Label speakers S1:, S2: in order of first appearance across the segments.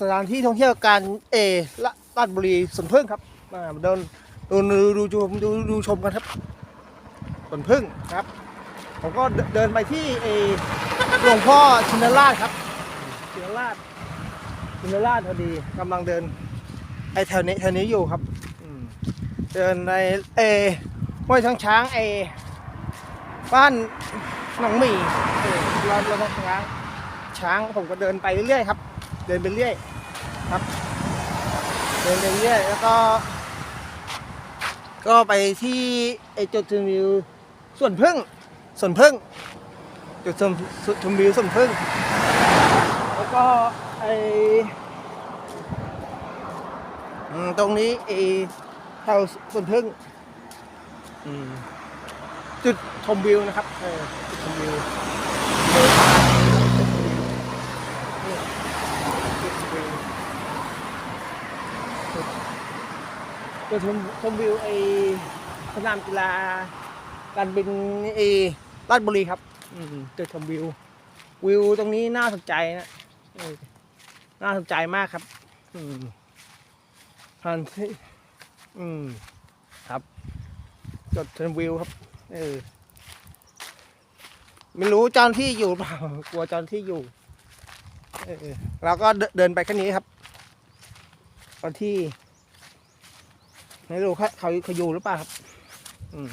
S1: สถานที่ท่องเที่ยวการเอละลาดบุรีสวนพึ่งครับมาเดินดูดูดูชมดูดูชมกันครับสวนพึ่งครับ ผมก็เดินไปที่เอหลวงพ่อชินราชครับชินราชชินราชพอดีกำลังเดินไอแถวนี้แถวนี้อยู่ครับเดินในเอห้วยช้างช้างเอบ้านหนองหมี่เอราเราต้องช้างช้างผมก็เดินไปเรื่อยๆครับ เดินไปเรื่อยครับ เดินไปเรื่อยแล้วก็ ก็ไปที่ไอจุดชมวิวส่วนพึ่งส่วนพึ่งจุดชมชมวิวส่วนพึ่งแล้วก็ไอตรงนี้ไอแถวส่วนพึ่งอืมจุดชมวิวนะครับจุดชมวิว จุดชมชมวิวไอสนามกีฬาการบินไอราชบุรีครับอืมจุดชมวิว วิวตรงนี้น่าสนใจนะเออน่าสนใจมากครับ อืมทานที่อืม ครับจุดชมวิวครับ เออไม่รู้เจ้าหน้าที่อยู่เปล่ากลัวเจ้าหน้าที่อยู่ เออเราก็เดิเดินไปแค่นี้ครับตอนที่ ไม่รู้เขาเขาเขาอยู่หรือเปล่าครับ อืม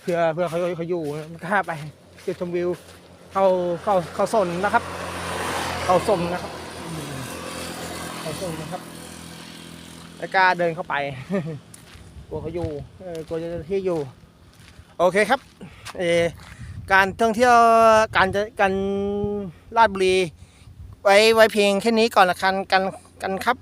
S1: เพื่อเพื่อเขาเขาอยู่นะไม่กล้าไปจุดชมวิว เขาเขาเขาสนนะครับ เขาสมนะครับเขาสนนะครับไม่กล้าเดินเข้าไปกลัวเขาอยู่กลัวจ้าหน้าที่อยู่ โอเคครับ เอการท่องเที่ยวการจะการลาดบุรี ไว้ไว้เพียงแค่นี้ก่อนละกันกันกันครับ